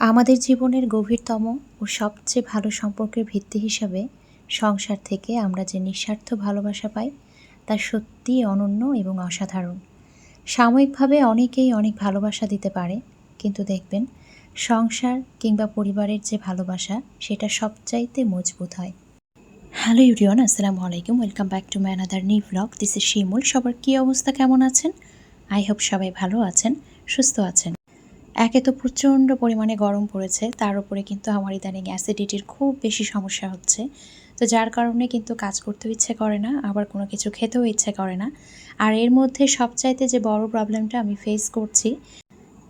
আমাদের জীবনের গভীরতম ও সবচেয়ে ভালো সম্পর্কের ভিত্তি হিসাবে সংসার থেকে আমরা যে নিঃস্বার্থ ভালোবাসা পাই, তা সত্যিই অনন্য এবং অসাধারণ। সাময়িকভাবে অনেকেই অনেক ভালোবাসা দিতে পারে, কিন্তু দেখবেন সংসার কিংবা পরিবারের যে ভালোবাসা, সেটা সবচাইতে মজবুত হয়। হ্যালো ইউরিয়ন আসসালামু আলাইকুম। Welcome back to my another new blog. This is Shimul. সবার কী অবস্থা? কেমন আছেন? আই হোপ সবাই ভালো আছেন, সুস্থ আছেন। একে তো প্রচণ্ড পরিমাণে গরম পড়েছে, তার উপরে কিন্তু আমার ইদানিং অ্যাসিডিটির খুব বেশি সমস্যা হচ্ছে। তো যার কারণে কিন্তু কাজ করতেও ইচ্ছে করে না, আবার কোনো কিছু খেতেও ইচ্ছে করে না। আর এর মধ্যে সবচাইতে যে বড় প্রবলেমটা আমি ফেস করছি,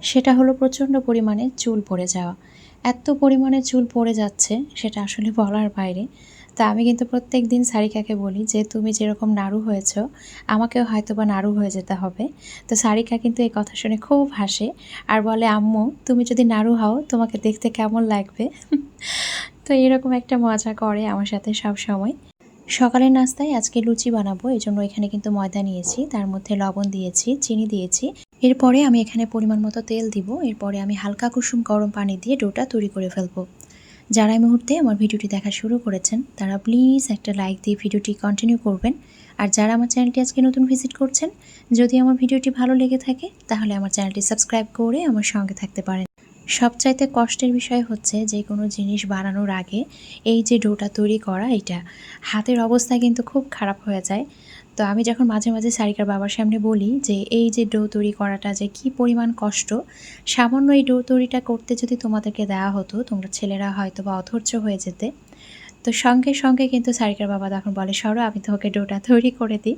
সেটা হলো প্রচণ্ড পরিমাণে চুল পড়ে যাওয়া। এত পরিমাণে চুল পড়ে যাচ্ছে, সেটা আসলে বলার বাইরে। তা আমি কিন্তু প্রত্যেক দিন সারিকাকে বলি যে, তুমি যেরকম নাড়ু হয়েছ, আমাকেও হয়তো বা নাড়ু হয়ে যেতে হবে। তো সারিকা কিন্তু এই কথা শুনে খুব হাসে আর বলে, আম্মু, তুমি যদি নাড়ু হও, তোমাকে দেখতে কেমন লাগবে? তো এরকম একটা মজা করে আমার সাথে সব সময়। সকালের নাস্তায় আজকে লুচি বানাবো, এই জন্য এখানে কিন্তু ময়দা নিয়েছি, তার মধ্যে লবণ দিয়েছি, চিনি দিয়েছি। এরপরে আমি এখানে পরিমাণ মতো তেল দিব, এরপরে আমি হালকা কুসুম গরম পানি দিয়ে ডোটা তৈরি করে ফেলব। যারা এই মুহূর্তে আমার ভিডিওটি দেখা শুরু করেছেন, তারা প্লিজ একটা লাইক দিয়ে ভিডিওটি কন্টিনিউ করবেন। আর যারা আমার চ্যানেলটি আজকে নতুন ভিজিট করছেন, যদি আমার ভিডিওটি ভালো লেগে থাকে, তাহলে আমার চ্যানেলটি সাবস্ক্রাইব করে আমার সঙ্গে থাকতে পারেন। সবচাইতে কষ্টের বিষয় হচ্ছে যে কোনো জিনিস বানানোর আগে এই যে ডোটা তৈরি করা, এটা হাতের অবস্থা কিন্তু খুব খারাপ হয়ে যায়। তো আমি যখন মাঝে মাঝে সারিকার বাবার সামনে বলি যে, এই যে ডো তৈরি করাটা যে কি পরিমাণ কষ্ট, সামান্য এই ডো তৈরিটা করতে যদি তোমাদেরকে দেওয়া হতো, তোমরা ছেলেরা হয়তো বা অধৈর্য হয়ে যেতে। তো সঙ্গে সঙ্গে কিন্তু সারিকার বাবা তখন বলে, সরো, আমি তোমাকে ডোটা তৈরি করে দিই।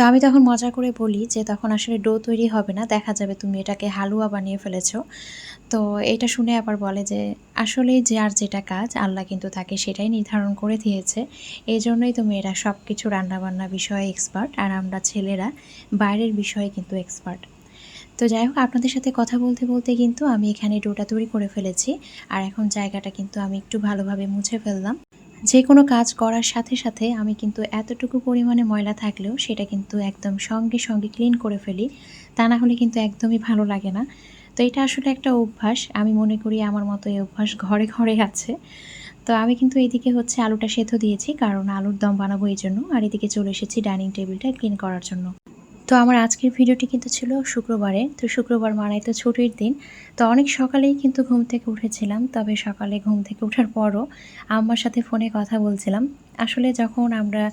তো আমি তখন মজা করে বলি যে তখন আসলে ডো তৈরি হবে না, দেখা যাবে তুমি এটাকে হালুয়া বানিয়ে ফেলেছ। তো এটা শুনে আবার বলে যে আসলে যার যেটা কাজ, আল্লাহ কিন্তু তাকে সেটাই নির্ধারণ করে দিয়েছে। এই জন্যই তো মেয়েরা সব কিছু রান্নাবান্না বিষয়ে এক্সপার্ট আর আমরা ছেলেরা বাইরের বিষয়ে কিন্তু এক্সপার্ট তো যাই হোক, আপনাদের সাথে কথা বলতে বলতে কিন্তু আমি এখানে ডোটা তৈরি করে ফেলেছি, আর এখন জায়গাটা কিন্তু আমি একটু ভালোভাবে মুছে ফেললাম। যে কোনো কাজ করার সাথে সাথে আমি কিন্তু এতটুকু পরিমাণে ময়লা থাকলেও সেটা কিন্তু একদম সঙ্গে সঙ্গে ক্লিন করে ফেলি। তা না হলে কিন্তু একদমই ভালো লাগে না। তো এটা আসলে একটা অভ্যাস। আমি মনে করি আমার মতো এই অভ্যাস ঘরে ঘরে আছে। তো আমি কিন্তু এইদিকে হচ্ছে আলুটা সেদ্ধ দিয়েছি, কারণ আলুর দম বানাবো এই জন্য। আর এদিকে চলে এসেছি ডাইনিং টেবিলটা ক্লিন করার জন্য। তো আমার আজকের ভিডিওটি কিন্তু ছিল শুক্রবারে, তো শুক্রবার মানাই তো ছুটির দিন। তো অনেক সকালেই কিন্তু ঘুম থেকে উঠেছিলাম, তবে সকালে ঘুম থেকে ওঠার পরও আম্মার সাথে ফোনে কথা বলছিলাম। আসলে যখন আমরা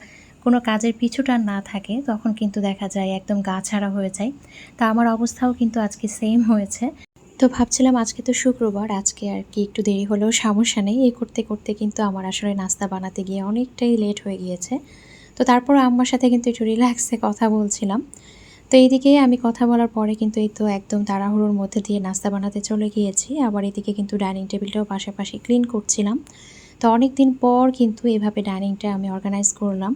কোনো কাজের পিছুটা না থাকে, তখন কিন্তু দেখা যায় একদম গা ছাড়া হয়ে যায়। তা আমার অবস্থাও কিন্তু আজকে সেম হয়েছে। তো ভাবছিলাম আজকে তো শুক্রবার, আজকে আর কি একটু দেরি হলেও সমস্যা নেই। এই করতে করতে কিন্তু আমার আসলে নাস্তা বানাতে গিয়ে অনেকটাই লেট হয়ে গিয়েছে। তো তারপর আম্মার সাথে কিন্তু একটু রিল্যাক্সে কথা বলছিলাম। তো এইদিকে আমি কথা বলার পরে কিন্তু এই তো একদম তাড়াহুড়োর মধ্যে দিয়ে নাস্তা বানাতে চলে গিয়েছি। আবার এদিকে কিন্তু ডাইনিং টেবিলটাও পাশাপাশি ক্লিন করছিলাম। তো অনেক দিন পর কিন্তু এভাবে ডাইনিংটা আমি অর্গানাইজ করলাম।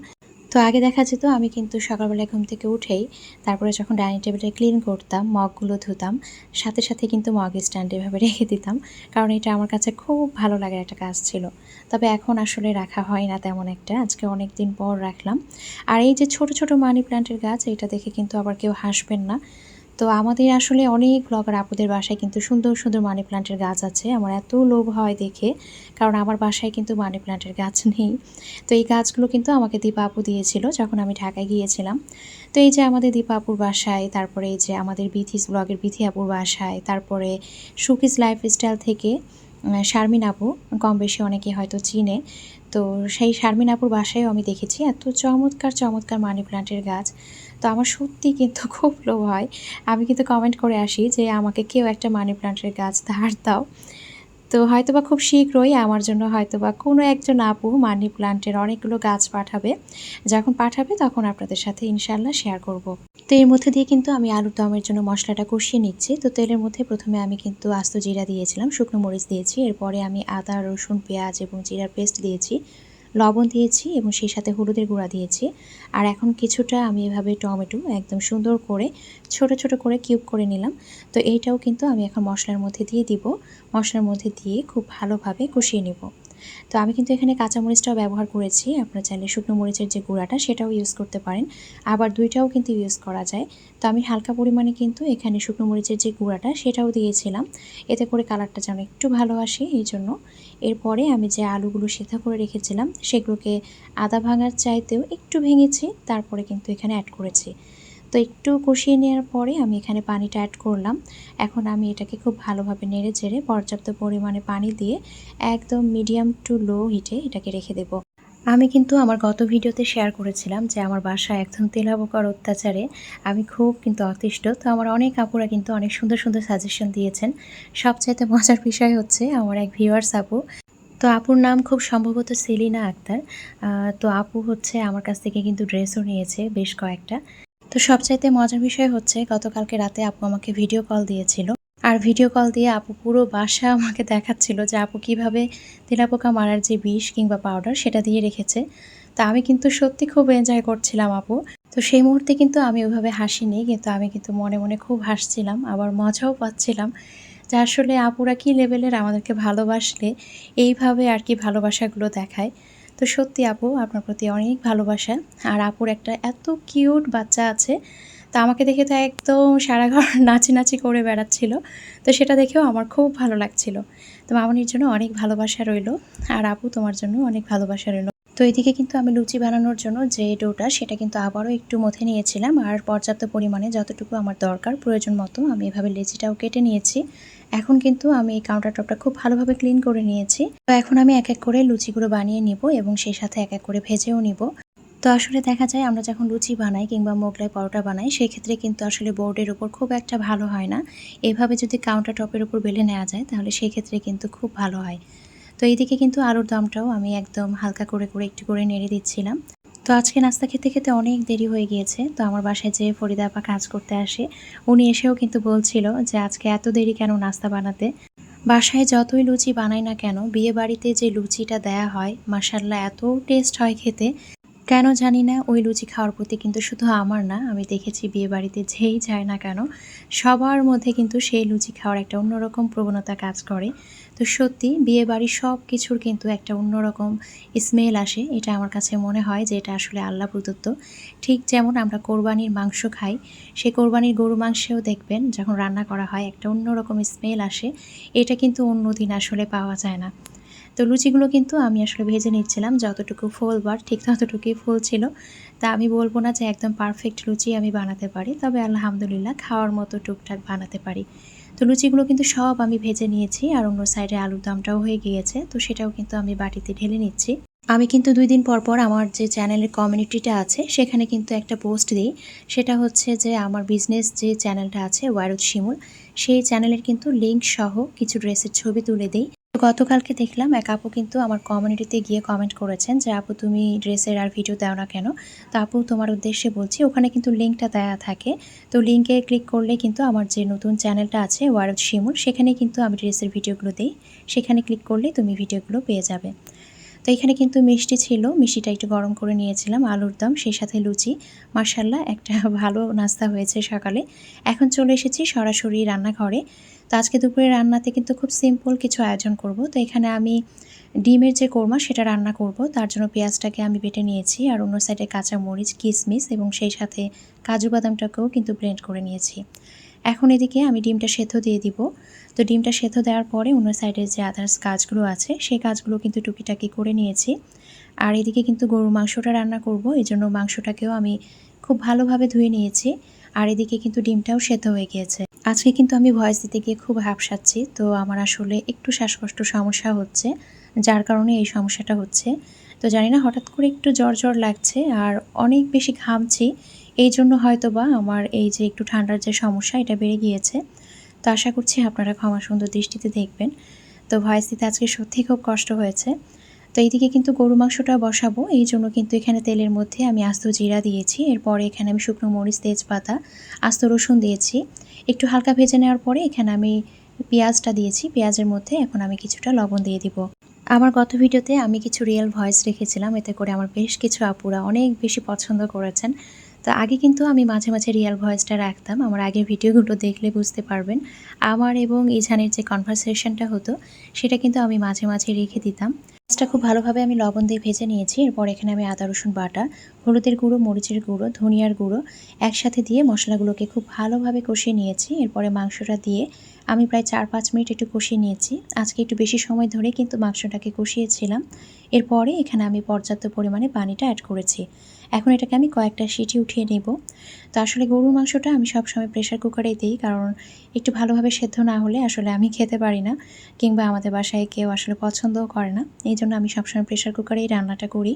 তো আগে দেখা যেত, আমি কিন্তু সকালবেলা ঘুম থেকে উঠেই তারপরে যখন ডাইনিং টেবিলটা ক্লিন করতাম, মগগুলো ধুতাম, সাথে সাথে কিন্তু মগ স্ট্যান্ড এভাবে রেখে দিতাম, কারণ এটা আমার কাছে খুব ভালো লাগার একটা কাজ ছিল। তবে এখন আসলে রাখা হয় না তেমন একটা, আজকে অনেক দিন পর রাখলাম। আর এই যে ছোট ছোট মানি প্ল্যান্টের গাছ, এটা দেখে কিন্তু আবার কেউ হাসবেন না। তো আমাদের আসলে অনেক ব্লগার আপুদের বাসায় কিন্তু সুন্দর সুন্দর মানি প্লান্টের গাছ আছে। আমার এত লোভ হয় দেখে, কারণ আমার বাসায় কিন্তু মানি প্লান্টের গাছ নেই। তো এই গাছগুলো কিন্তু আমাকে দীপা আপু দিয়েছিল যখন আমি ঢাকায় গিয়েছিলাম। তো এই যে আমাদের দীপা আপুর বাসায়, তারপরে এই যে আমাদের বিথিস ব্লগের বিথি আপুর বাসায়, তারপরে সুকিস লাইফস্টাইল থেকে শারমিন আপু, কম বেশি অনেকে হয়তো চিনে। তো সেই শারমিন আপুর বাসায়ও আমি দেখেছি। এত চমৎকার চমৎকার মানি প্লান্টের গাছ। তো আমার সত্যি কিন্তু খুব লোভ হয়। আমি কিন্তু কমেন্ট করে আসি যে আমাকে কেউ একটা মানি প্লান্টের গাছ ধার দাও। তো হয়তোবা খুব শীঘ্রই আমার জন্য হয়তোবা কোনো একজন আপু মানি প্লান্টের অনেকগুলো গাছ পাঠাবে। যখন পাঠাবে তখন আপনাদের সাথে ইনশাল্লাহ শেয়ার করব। তো এর মধ্যে দিয়ে কিন্তু আমি আলুর দমের জন্য মশলাটা কষিয়ে নিচ্ছি। তো তেলের মধ্যে প্রথমে আমি কিন্তু আস্ত জিরা দিয়েছিলাম, শুকনো মরিচ দিয়েছি। এরপরে আমি আদা, রসুন, পেঁয়াজ এবং জিরার পেস্ট দিয়েছি। লবণ দিয়েছি এবং সেই সাথে হলুদের গুঁড়া দিয়েছি। আর এখন কিছুটা আমি এভাবে টমেটো একদম সুন্দর করে, ছোট ছোট করে কিউব করে নিলাম। তো এইটাও কিন্তু আমি এখন মশলার মধ্যে দিয়ে দিব। মশলার মধ্যে দিয়ে খুব ভালোভাবে কষিয়ে নেব। তো আমি কিন্তু এখানে কাঁচামরিচটাও ব্যবহার করেছি। আপনার চাইলে শুকনো মরিচের যে গুঁড়াটা, সেটাও ইউজ করতে পারেন। আবার দুইটাও কিন্তু ইউজ করা যায়। তো আমি হালকা পরিমাণে কিন্তু এখানে শুকনো মরিচের যে গুঁড়াটা, সেটাও দিয়েছিলাম। এতে করে কালারটা যেন একটু ভালো আসে এই জন্য। এরপরে আমি যে আলুগুলো সেদ্ধ করে রেখেছিলাম, সেগুলোকে আদা ভাঙার চাইতেও একটু ভেঙেছি, তারপরে কিন্তু এখানে অ্যাড করেছি। তো একটু কষিয়ে নেওয়ার পরে আমি এখানে পানিটা অ্যাড করলাম। এখন আমি এটাকে খুব ভালোভাবে নেড়ে চেড়ে পর্যাপ্ত পরিমাণে পানি দিয়ে একদম মিডিয়াম টু লো হিটে এটাকে রেখে দেব। আমি কিন্তু আমার গত ভিডিওতে শেয়ার করেছিলাম যে আমার বাসায় একদম তেলাবোকার অত্যাচারে আমি খুব কিন্তু অতিষ্ঠ। তো আমার অনেক আপুরা কিন্তু অনেক সুন্দর সুন্দর সাজেশন দিয়েছেন। সবচাইতে মজার বিষয় হচ্ছে আমার এক ভিউয়ার্স আপু। তো আপুর নাম খুব সম্ভবত সেলিনা আক্তার। তো আপু হচ্ছে আমার কাছ থেকে কিন্তু ড্রেসও নিয়েছে বেশ কয়েকটা। তো সবচাইতে মজার বিষয় হচ্ছে, গতকালকে রাতে আপু আমাকে ভিডিও কল দিয়েছিল। আর ভিডিও কল দিয়ে আপু পুরো বাসা আমাকে দেখাচ্ছিল যে আপু কীভাবে তেলাপোকা মারার যে বিষ কিংবা পাউডার সেটা দিয়ে রেখেছে। তা আমি কিন্তু সত্যি খুব এনজয় করছিলাম আপু। তো সেই মুহূর্তে কিন্তু আমি ওইভাবে হাসিনি, কিন্তু আমি কিন্তু মনে মনে খুব হাসছিলাম, আবার মজাও পাচ্ছিলাম যে আসলে আপুরা কী লেভেলের আমাদেরকে ভালোবাসলে, এইভাবে আর কি ভালোবাসাগুলো দেখায়। তো সত্যি আপু, আপনার প্রতি অনেক ভালোবাসা। আর আপুর একটা এত কিউট বাচ্চা আছে, তো আমাকে দেখে তো একদম সারা ঘর নাচি করে বেড়াচ্ছিল। তো সেটা দেখেও আমার খুব ভালো লাগছিল। তো মামনির জন্য অনেক ভালোবাসা রইল, আর আপু তোমার জন্য অনেক ভালোবাসা রইল। তো এদিকে কিন্তু আমি লুচি বানানোর জন্য যে ডোটা, সেটা কিন্তু আবারও একটু মথে নিয়েছিলাম। আর পর্যাপ্ত পরিমাণে যতটুকু আমার দরকার প্রয়োজন মতো, আমি এভাবে লেচিটাও কেটে নিয়েছি। এখন কিন্তু আমি এই কাউন্টার টপটা খুব ভালোভাবে ক্লিন করে নিয়েছি। তো এখন আমি এক এক করে লুচিগুলো বানিয়ে নিব এবং সেই সাথে এক এক করে ভেজেও নিব। তো আসলে দেখা যায় আমরা যখন লুচি বানাই কিংবা মোগলাই পরোটা বানাই সেই ক্ষেত্রে কিন্তু আসলে বোর্ডের উপর খুব একটা ভালো হয় না। এভাবে যদি কাউন্টার টপের উপর বেলে নেওয়া যায়, তাহলে সেই ক্ষেত্রে কিন্তু খুব ভালো হয়। তো এইদিকে কিন্তু আলুর দামটাও আমি একদম হালকা করে করে একটু করে নেড়ে দিচ্ছিলাম। তো আজকে নাস্তা খেতে খেতে অনেক দেরি হয়ে গিয়েছে, তো আমার বাসায় যে ফরিদা আপা কাজ করতে আসে। উনি এসেও কিন্তু বলছিল যে আজকে এত দেরি কেন নাস্তা বানাতে? বাসায় যতই লুচি বানাই না কেন, বিয়ে বাড়িতে যে লুচিটা দেয়া হয় মাসাল্লাহ এত টেস্ট হয় খেতে। কেন জানি না, ওই লুচি খাওয়ার প্রতি কিন্তু শুধু আমার না, আমি দেখেছি বিয়ে বাড়িতে যেই যায় না কেন, সবার মধ্যে কিন্তু সেই লুচি খাওয়ার একটা অন্যরকম প্রবণতা কাজ করে। তো সত্যি বিয়ে বাড়ির সব কিছুর কিন্তু একটা অন্যরকম স্মেল আসে, এটা আমার কাছে মনে হয় যে এটা আসলে আল্লাহ প্রদত্ত। ঠিক যেমন আমরা কোরবানির মাংস খাই, সে কোরবানির গরু মাংসেও দেখবেন যখন রান্না করা হয় একটা অন্যরকম স্মেল আসে, এটা কিন্তু অন্য দিন আসলে পাওয়া যায় না। তো লুচিগুলো কিন্তু আমি আসলে ভেজে নিচ্ছিলাম, যতটুকু বার, ঠিক ততটুকুই ফুল ছিল। তা আমি বলব না যে একদম পারফেক্ট লুচি আমি বানাতে পারি, তবে আলহামদুলিল্লাহ খাওয়ার মতো টুকটাক বানাতে পারি। তো লুচিগুলো কিন্তু সব আমি ভেজে নিয়েছি আর অন্য সাইডে আলুর দামটাও হয়ে গিয়েছে, তো সেটাও কিন্তু আমি বাটিতে ঢেলে নিচ্ছি। আমি কিন্তু দুই দিন পর পর আমার যে চ্যানেলের কমিউনিটিটা আছে, সেখানে কিন্তু একটা পোস্ট দিই। সেটা হচ্ছে যে আমার বিজনেস যে চ্যানেলটা আছে, ওয়ারুদ শিমুল, সেই চ্যানেলের কিন্তু লিঙ্ক সহ কিছু ড্রেসের ছবি তুলে দিই। গতকালকে দেখলাম এক আপু কিন্তু আমার কমিউনিটিতে গিয়ে কমেন্ট করেছেন যে, আপু, তুমি ড্রেসের আর ভিডিও দাও না কেন? তো আপু তোমার উদ্দেশ্যে বলছি, ওখানে কিন্তু লিঙ্কটা দেওয়া থাকে। তো লিঙ্কে ক্লিক করলে কিন্তু আমার যে নতুন চ্যানেলটা আছে, ওয়ারদ শিমুল, সেখানে কিন্তু আমি ড্রেসের ভিডিওগুলো দিই। সেখানে ক্লিক করলে তুমি ভিডিওগুলো পেয়ে যাবে। তো এখানে কিন্তু মিষ্টি ছিল, মিষ্টিটা একটু গরম করে নিয়েছিলাম, আলুর দম, সেই সাথে লুচি। মার্শাল্লাহ একটা ভালো নাস্তা হয়েছে সকালে। এখন চলে এসেছি সরাসরি রান্নাঘরে। তো আজকে দুপুরে রান্নাতে কিন্তু খুব সিম্পল কিছু আয়োজন করব। তো এখানে আমি ডিমের যে কোরমা, সেটা রান্না করব। তার জন্য পেঁয়াজটাকে আমি বেটে নিয়েছি আর অন্য সাইডে কাঁচা মরিচ কিশমিশ এবং সেই সাথে কাজু বাদামটাকেও কিন্তু ব্লেন্ড করে নিয়েছি। এখন এদিকে আমি ডিমটা সেদ্ধ দিয়ে দিব। তো ডিমটা সেদ্ধ দেওয়ার পরে অন্য সাইডে যে আদার্স কাজগুলো আছে, সেই কাজগুলো কিন্তু টুকিটাকি করে নিয়েছি। আর এদিকে কিন্তু গরুর মাংসটা রান্না করব এই জন্য মাংসটাকেও আমি খুব ভালোভাবে ধুয়ে নিয়েছি। আর এদিকে কিন্তু ডিমটাও সেদ্ধ হয়ে গিয়েছে। আজকে কিন্তু আমি ভয়েস দিতে গিয়ে খুব হাঁপসাচ্ছি তো আমার আসলে একটু শ্বাসকষ্ট সমস্যা হচ্ছে, যার কারণে এই সমস্যাটা হচ্ছে। তো জানি না, হঠাৎ করে একটু জ্বর জ্বর লাগছে, আর অনেক বেশি ঘামছি এই জন্য হয়তো বা আমার এই যে একটু ঠান্ডার যে সমস্যা, এটা বেড়ে গিয়েছে। তো আশা করছি আপনারা ক্ষমা সুন্দর দৃষ্টিতে দেখবেন। তো ভয়েস দিতে আজকে সত্যি খুব কষ্ট হয়েছে। তো এইদিকে কিন্তু গরু মাংসটা বসাবো। এই জন্য কিন্তু এখানে তেলের মধ্যে আমি আস্ত জিরা দিয়েছি। এরপরে এখানে আমি শুকনো মরিচ, তেজপাতা, আস্ত রসুন দিয়েছি। একটু হালকা ভেজে নেওয়ার পরে এখানে আমি পেঁয়াজটা দিয়েছি। পেঁয়াজের মধ্যে এখন আমি কিছুটা লবণ দিয়ে দিব। আমার গত ভিডিওতে আমি কিছু রিয়েল ভয়েস রেখেছিলাম। এতে করে আমার বেশ কিছু আপুরা অনেক বেশি পছন্দ করেছেন। তো আগে কিন্তু আমি মাঝে মাঝে রিয়েল ভয়েসটা রাখতাম। আমার আগের ভিডিওগুলো দেখলে বুঝতে পারবেন। আমার এবং ইঝানের যে কনভারসেশনটা হতো, সেটা কিন্তু আমি মাঝে মাঝে রেখে দিতাম। মাছটা খুব ভালোভাবে আমি লবণ দিয়ে ভেজে নিয়েছি। এরপর এখানে আমি আদা, রসুন বাটা, হলুদের গুঁড়ো, মরিচের গুঁড়ো, ধনিয়ার গুঁড়ো একসাথে দিয়ে মশলাগুলোকে খুব ভালোভাবে কষিয়ে নিয়েছি। এরপরে মাংসটা দিয়ে আমি প্রায় চার পাঁচ মিনিট একটু কষিয়ে নিয়েছি। আজকে একটু বেশি সময় ধরে কিন্তু মাংসটাকে কষিয়েছিলাম। এরপরে এখানে আমি পর্যাপ্ত পরিমাণে পানিটা অ্যাড করেছি। এখন এটাকে আমি কয়েকটা সিটি উঠিয়ে নেব। তো আসলে গরুর মাংসটা আমি সবসময় প্রেশার কুকারেই দিই, কারণ একটু ভালোভাবে সেদ্ধ না হলে আসলে আমি খেতে পারি না, কিংবা আমাদের বাসায় কেউ আসলে পছন্দও করে না। এই জন্য আমি সবসময় প্রেশার কুকারেই রান্নাটা করি।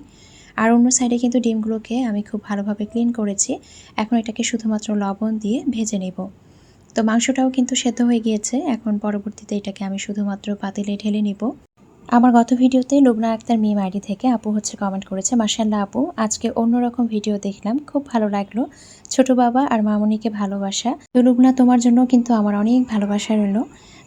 আর অন্য সাইডে কিন্তু ডিমগুলোকে আমি খুব ভালোভাবে ক্লিন করেছি। এখন এটাকে শুধুমাত্র লবণ দিয়ে ভেজে নেব। তো মাংসটাও কিন্তু সেদ্ধ হয়ে গিয়েছে, এখন পরবর্তীতে এটাকে আমি শুধুমাত্র পাতিলে ঢেলে নিব। আমার গত ভিডিওতে লুবনা আক্তার মিম আইডি থেকে আপু হচ্ছে কমেন্ট করেছে মাসাল্লাহ আপু, আজকে অন্যরকম ভিডিও দেখলাম, খুব ভালো লাগল। ছোট বাবা আর মামনিকে ভালোবাসা। তো লুবনা তোমার জন্য কিন্তু আমার অনেক ভালোবাসা রইল।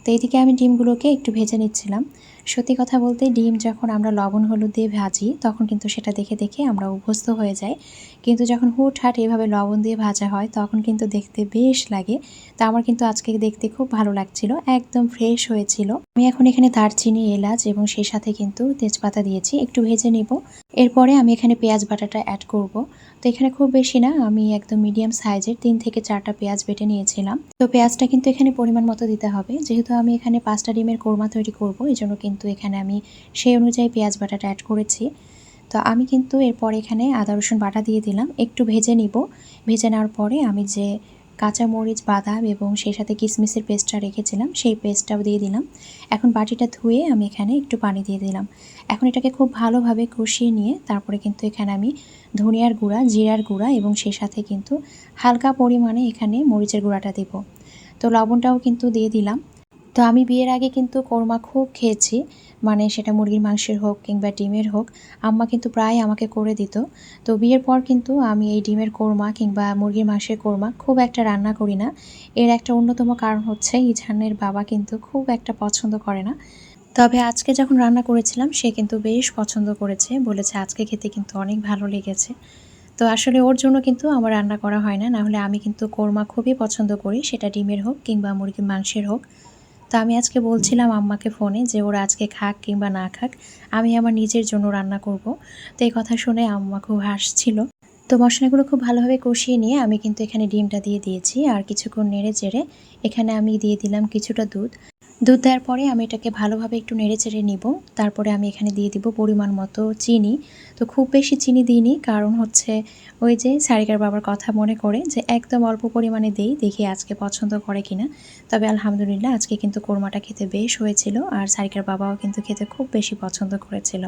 তো এইদিকে আমি ডিমগুলোকে একটু ভেজে নিচ্ছিলাম। সত্যি কথা বলতে ডিম যখন আমরা লবণ, হলুদ দিয়ে ভাজি, তখন কিন্তু সেটা দেখে দেখে আমরা অভ্যস্ত হয়ে যাই। কিন্তু যখন হুটহাট এভাবে লবণ দিয়ে ভাজা হয়, তখন কিন্তু দেখতে বেশ লাগে। তা আমার কিন্তু আজকে দেখতে খুব ভালো লাগছিল, একদম ফ্রেশ হয়েছিল। আমি এখন এখানে দারচিনি, এলাচ এবং সেই সাথে কিন্তু তেজপাতা দিয়েছি, একটু ভেজে নিব। এরপরে আমি এখানে পেঁয়াজ বাটাটা অ্যাড করব। তো এখানে খুব বেশি না, আমি একদম মিডিয়াম সাইজের তিন থেকে চারটা পেঁয়াজ বেটে নিয়েছিলাম। তো পেঁয়াজটা কিন্তু এখানে পরিমাণ মতো দিতে হবে। যেহেতু আমি এখানে পাঁচটা ডিমের কোরমা তৈরি করব এই জন্য কিন্তু এখানে আমি সেই অনুযায়ী পেঁয়াজ বাটাটা অ্যাড করেছি। তো আমি কিন্তু এরপর এখানে আদা রসুন বাটা দিয়ে দিলাম। একটু ভেজে নিব। ভেজে নেওয়ার পরে আমি যে কাঁচামরিচ বাদাম এবং সেই সাথে কিশমিশের পেস্টটা রেখেছিলাম, সেই পেস্টটাও দিয়ে দিলাম। এখন বাটিটা ধুয়ে আমি এখানে একটু পানি দিয়ে দিলাম। এখন এটাকে খুব ভালোভাবে কষিয়ে নিয়ে তারপরে কিন্তু এখানে আমি ধনিয়ার গুঁড়া, জিরার গুঁড়া এবং সেই সাথে কিন্তু হালকা পরিমাণে এখানে মরিচের গুঁড়াটা দেব। তো লবণটাও কিন্তু দিয়ে দিলাম। তো আমি বিয়ের আগে কিন্তু কোরমা খুব খেয়েছি। মানে সেটা মুরগির মাংসের হোক কিংবা ডিমের হোক, আম্মা কিন্তু প্রায় আমাকে করে দিত। তো বিয়ের পর কিন্তু আমি এই ডিমের কোরমা কিংবা মুরগির মাংসের কোরমা খুব একটা রান্না করি না। এর একটা অন্যতম কারণ হচ্ছে ইঝানের বাবা কিন্তু খুব একটা পছন্দ করে না। তবে আজকে যখন রান্না করেছিলাম, সে কিন্তু বেশ পছন্দ করেছে, বলেছে আজকে খেতে কিন্তু অনেক ভালো লেগেছে। তো আসলে ওর জন্য কিন্তু আমার রান্না করা হয় না, নাহলে আমি কিন্তু কোরমা খুবই পছন্দ করি, সেটা ডিমের হোক কিংবা মুরগির মাংসের হোক। তো আমি আজকে বলছিলাম আম্মাকে ফোনে যে ওরা আজকে খাক কিংবা না খাক, আমি আমার নিজের জন্য রান্না করব। তো এই কথা শুনে আম্মা খুব হাসছিল। তো মশলাগুলো খুব ভালোভাবে কষিয়ে নিয়ে আমি কিন্তু এখানে ডিমটা দিয়ে দিয়েছি। আর কিছুক্ষণ নেড়ে চেড়ে এখানে আমি দিয়ে দিলাম কিছুটা দুধ। দুধ দেওয়ার পরে আমি এটাকে ভালোভাবে একটু নেড়ে চেড়ে নিব। তারপরে আমি এখানে দিয়ে দিব পরিমাণ মতো চিনি। তো খুব বেশি চিনি দিইনি, কারণ হচ্ছে ওই যে সারিকার বাবার কথা মনে করে যে একদম অল্প পরিমাণে দেই, দেখি আজকে পছন্দ করে কিনা। তবে আলহামদুলিল্লাহ আজকে কিন্তু কোরমাটা খেতে বেশ হয়েছিল আর সারিকার বাবাও কিন্তু খেতে খুব বেশি পছন্দ করেছিল।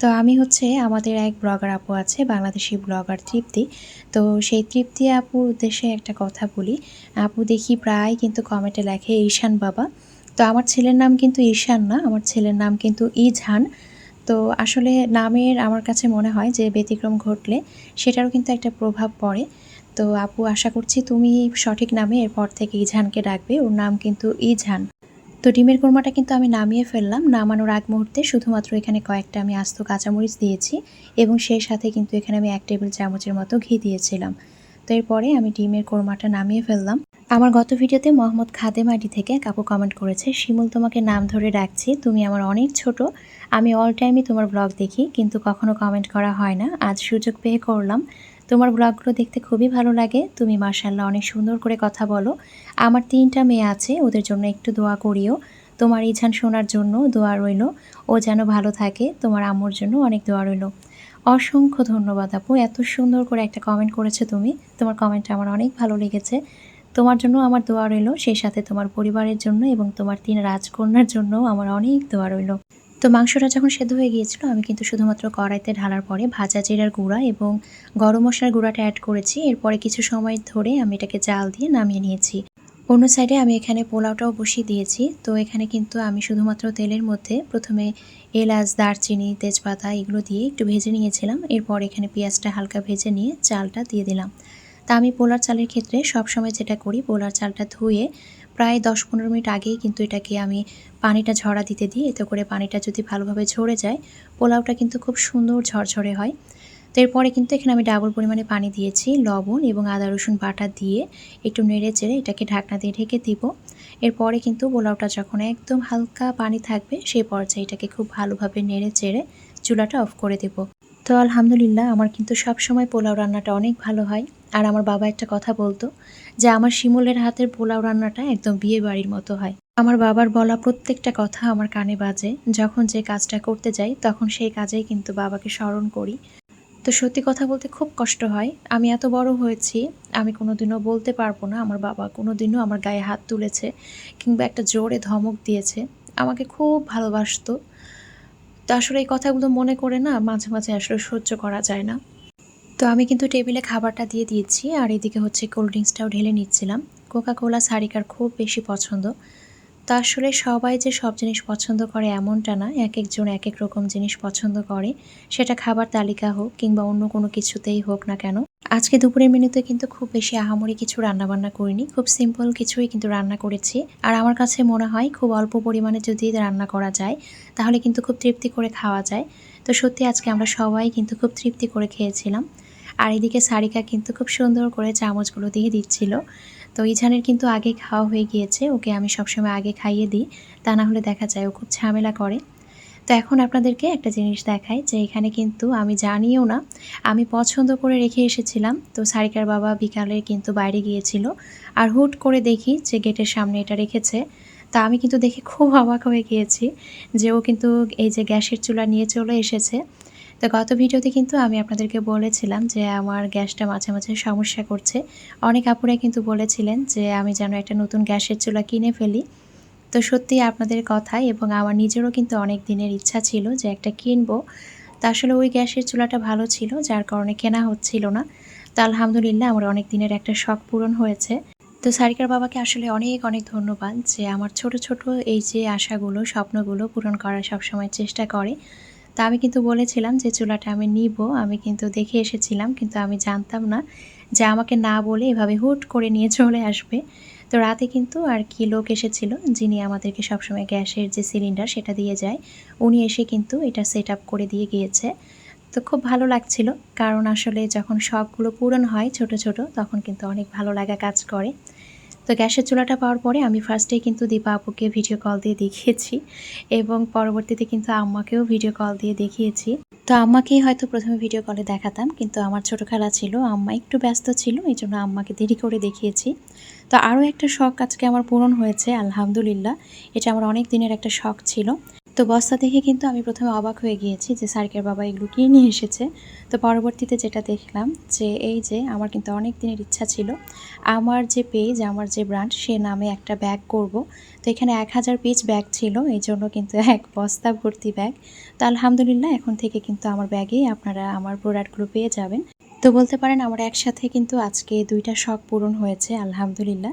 তো আমি হচ্ছে আমাদের এক ব্লগার আপু আছে, বাংলাদেশি ব্লগার তৃপ্তি। তো সেই তৃপ্তি আপুর উদ্দেশ্যে একটা কথা বলি। আপু দেখি প্রায় কিন্তু কমেন্টে লেখে, ঈশান বাবা তো আমার ছেলের নাম কিন্তু ঈশান না, আমার ছেলের নাম কিন্তু ইজহান তো আসলে নামের আমার কাছে মনে হয় যে ব্যতিক্রম ঘটলে সেটারও কিন্তু একটা প্রভাব পড়ে। তো আপু, আশা করছি তুমি সঠিক নামে এরপর থেকে ইজহানকে ডাকবে, ওর নাম কিন্তু ইজহান তো ডিমের কোরমাটা কিন্তু আমি নামিয়ে ফেললাম, নামানোর আগ মুহূর্তে শুধুমাত্র এখানে কয়েকটা আমি আস্ত কাঁচামরিচ দিয়েছি এবং সেই সাথে কিন্তু এখানে আমি এক টেবিল চামচের মতো ঘি দিয়েছিলাম। তো এরপরে আমি ডিমের কোরমাটা নামিয়ে ফেললাম। আমার গত ভিডিওতে মোহাম্মদ খাদেম আইডি থেকে কাপু কমেন্ট করেছে, শিমুল তোমাকে নাম ধরে ডাকছি, তুমি আমার অনেক ছোট, আমি অল টাইমই তোমার ব্লগ দেখি, কিন্তু কখনো কমেন্ট করা হয় না, আজ সুযোগ পেয়ে করলাম। তোমার ব্লগগুলো দেখতে খুবই ভালো লাগে, তুমি মার্শাল্লাহ অনেক সুন্দর করে কথা বলো। আমার তিনটা মেয়ে আছে, ওদের জন্য একটু দোয়া করিও। তোমার ইঝান শোনার জন্য দোয়া রইল, ও যেন ভালো থাকে, তোমার আম্মুর জন্য অনেক দোয়া রইল। অসংখ্য ধন্যবাদ আপু, এত সুন্দর করে একটা কমেন্ট করেছ তুমি, তোমার কমেন্টটা আমার অনেক ভালো লেগেছে। তোমার জন্য আমার দোয়া রইল, সেই সাথে তোমার পরিবারের জন্য এবং তোমার তিন রাজকন্যার জন্য আমার অনেক দোয়া রইল। তো মাংসটা যখন সেদ্ধ হয়ে গিয়েছিল, আমি কিন্তু শুধুমাত্র কড়াইতে ঢালার পরে ভাজা জিরার গুঁড়া এবং গরম মশলার গুঁড়াটা অ্যাড করেছি। এরপরে কিছু সময় ধরে আমি এটাকে জাল দিয়ে নামিয়ে নিয়েছি। অন্য সাইডে আমি এখানে পোলাওটাও বসিয়ে দিয়েছি। তো এখানে কিন্তু আমি শুধুমাত্র তেলের মধ্যে প্রথমে এলাচ, দারচিনি, তেজপাতা এগুলো দিয়ে একটু ভেজে নিয়েছিলাম। এরপর এখানে পেঁয়াজটা হালকা ভেজে নিয়ে চালটা দিয়ে দিলাম। তা আমি পোলার চালের ক্ষেত্রে সবসময় যেটা করি, পোলার চালটা ধুয়ে প্রায় দশ পনেরো মিনিট আগেই কিন্তু এটাকে আমি পানিটা ঝরা দিতে দিই। এতে করে পানিটা যদি ভালোভাবে ঝরে যায়, পোলাওটা কিন্তু খুব সুন্দর ঝরঝরে হয়। তো এরপরে কিন্তু এখানে আমি ডাবল পরিমাণে পানি দিয়েছি, লবণ এবং আদা, রসুন বাটা দিয়ে একটু নেড়ে চেড়ে এটাকে ঢাকনা দিয়ে ঢেকে দিব। এরপরে কিন্তু পোলাওটা যখন একদম হালকা পানি থাকবে সেই পর্যায়ে এটাকে খুব ভালোভাবে নেড়ে চেড়ে চুলাটা অফ করে দেব। তো আলহামদুলিল্লাহ, আমার কিন্তু সব সময় পোলাও রান্নাটা অনেক ভালো হয়। আর আমার বাবা একটা কথা বলতো যে, আমার শিমুলের হাতের পোলাও রান্নাটা একদম বিয়ে বাড়ির মতো হয়। আমার বাবার বলা প্রত্যেকটা কথা আমার কানে বাজে। যখন যে কাজটা করতে যাই, তখন সেই কাজেই কিন্তু বাবাকে স্মরণ করি। তো সত্যি কথা বলতে খুব কষ্ট হয়। আমি এত বড় হয়েছি, আমি কোনোদিনও বলতে পারব না। আমার বাবা কোনোদিনও আমার গায়ে হাত তুলেছে কিংবা একটা জোরে ধমক দিয়েছে। আমাকে খুব ভালোবাসতো। তো আসলে এই কথাগুলো মনে করে না মাঝে মাঝে আসলে সহ্য করা যায় না। তো আমি কিন্তু টেবিলে খাবারটা দিয়ে দিয়েছি আর এদিকে হচ্ছে কোল্ড ড্রিঙ্কসটাও ঢেলে নিচ্ছিলাম। কোকা কোলা সারিকার খুব বেশি পছন্দ। তা আসলে সবাই যে সব জিনিস পছন্দ করে এমনটা না, এক একজন এক এক রকম জিনিস পছন্দ করে। সেটা খাবার তালিকা হোক কিংবা অন্য কোনো কিছুতেই হোক না কেন। আজকে দুপুরের মেনুতে কিন্তু খুব বেশি আহামরি কিছু রান্না বান্না করিনি। খুব সিম্পল কিছুই কিন্তু রান্না করেছি। আর আমার কাছে মনে হয় খুব অল্প পরিমাণে যদি রান্না করা যায়, তাহলে কিন্তু খুব তৃপ্তি করে খাওয়া যায়। তো সত্যি আজকে আমরা সবাই কিন্তু খুব তৃপ্তি করে খেয়েছিলাম। আর এদিকে সারিকা কিন্তু খুব সুন্দর করে চামচগুলো দিয়ে দিচ্ছিল। তো ইঝানের কিন্তু আগে খাওয়া হয়ে গিয়েছে, ওকে আমি সবসময় আগে খাইয়ে দিই, তা না হলে দেখা যায় ও খুব ঝামেলা করে। তো এখন আপনাদেরকে একটা জিনিস দেখাই যে এখানে কিন্তু আমি জানিও না, আমি পছন্দ করে রেখে এসেছিলাম। তো সারিকার বাবা বিকালে কিন্তু বাইরে গিয়েছিল আর হুট করে দেখি যে গেটের সামনে এটা রেখেছে। তা আমি কিন্তু দেখে খুব অবাক হয়ে গিয়েছি যে ও কিন্তু এই যে গ্যাসের চুলা নিয়ে চলে এসেছে। তো গত ভিডিওতে কিন্তু আমি আপনাদেরকে বলেছিলাম যে আমার গ্যাসটা মাঝে মাঝে সমস্যা করছে। অনেক আপুরা কিন্তু বলেছিলেন যে আমি যেন একটা নতুন গ্যাসের চুলা কিনে ফেলি। তো সত্যি আপনাদের কথাই এবং আমার নিজেরও কিন্তু অনেক দিনের ইচ্ছা ছিল যে একটা কিনবো। তা আসলে ওই গ্যাসের চুলাটা ভালো ছিল, যার কারণে কেনা হচ্ছিল না। তো আলহামদুলিল্লাহ আমার অনেক দিনের একটা শখ পূরণ হয়েছে। তো সারিকার বাবাকে আসলে অনেক অনেক ধন্যবাদ যে আমার ছোট ছোট এই যে আশাগুলো, স্বপ্নগুলো পূরণ করার সবসময় চেষ্টা করে। তা আমি কিন্তু বলেছিলাম যে চুলাটা আমি নিব, আমি কিন্তু দেখে এসেছিলাম, কিন্তু আমি জানতাম না যে আমাকে না বলে এভাবে হুট করে নিয়ে চলে আসবে। তো রাতে কিন্তু আর কি লোক এসেছিল, যিনি আমাদেরকে সবসময় গ্যাসের যে সিলিন্ডার সেটা দিয়ে যায়, উনি এসে কিন্তু এটা সেট আপ করে দিয়ে গিয়েছে। তো খুব ভালো লাগছিল, কারণ আসলে যখন শখগুলো পূরণ হয় ছোট ছোট, তখন কিন্তু অনেক ভালো লাগা কাজ করে। তো গ্যাসের চুলাটা পাওয়ার পরে আমি ফার্স্টেই কিন্তু দীপা আপুকে ভিডিও কল দিয়ে দেখিয়েছি এবং পরবর্তীতে কিন্তু আম্মাকেও ভিডিও কল দিয়ে দেখিয়েছি। তো আম্মাকেই হয়তো প্রথমে ভিডিও কলে দেখাতাম, কিন্তু আমার ছোটো খেলা ছিল, আম্মা একটু ব্যস্ত ছিল এই জন্য আম্মাকে দেরি করে দেখিয়েছি। তো আরও একটা শখ আজকে আমার পূরণ হয়েছে, আলহামদুলিল্লাহ। এটা আমার অনেক দিনের একটা শখ ছিল। তো বস্তা দেখে কিন্তু আমি প্রথমে অবাক হয়ে গিয়েছি যে সার্কের বাবা এগুলো কিনে নিয়ে এসেছে। তো পরবর্তীতে যেটা দেখলাম যে এই যে আমার কিন্তু অনেক দিনের ইচ্ছা ছিল, আমার যে পেজ আমার যে ব্র্যান্ড সে নামে একটা ব্যাগ করব। তো এখানে এক হাজার পিস ব্যাগ ছিল, এই জন্য কিন্তু এক বস্তা ভর্তি ব্যাগ তো আলহামদুলিল্লাহ এখন থেকে কিন্তু আমার ব্যাগেই আপনারা আমার প্রোডাক্টগুলো পেয়ে যাবেন। তো বলতে পারেন আমার একসাথে কিন্তু আজকে দুইটা শখ পূরণ হয়েছে, আলহামদুলিল্লাহ।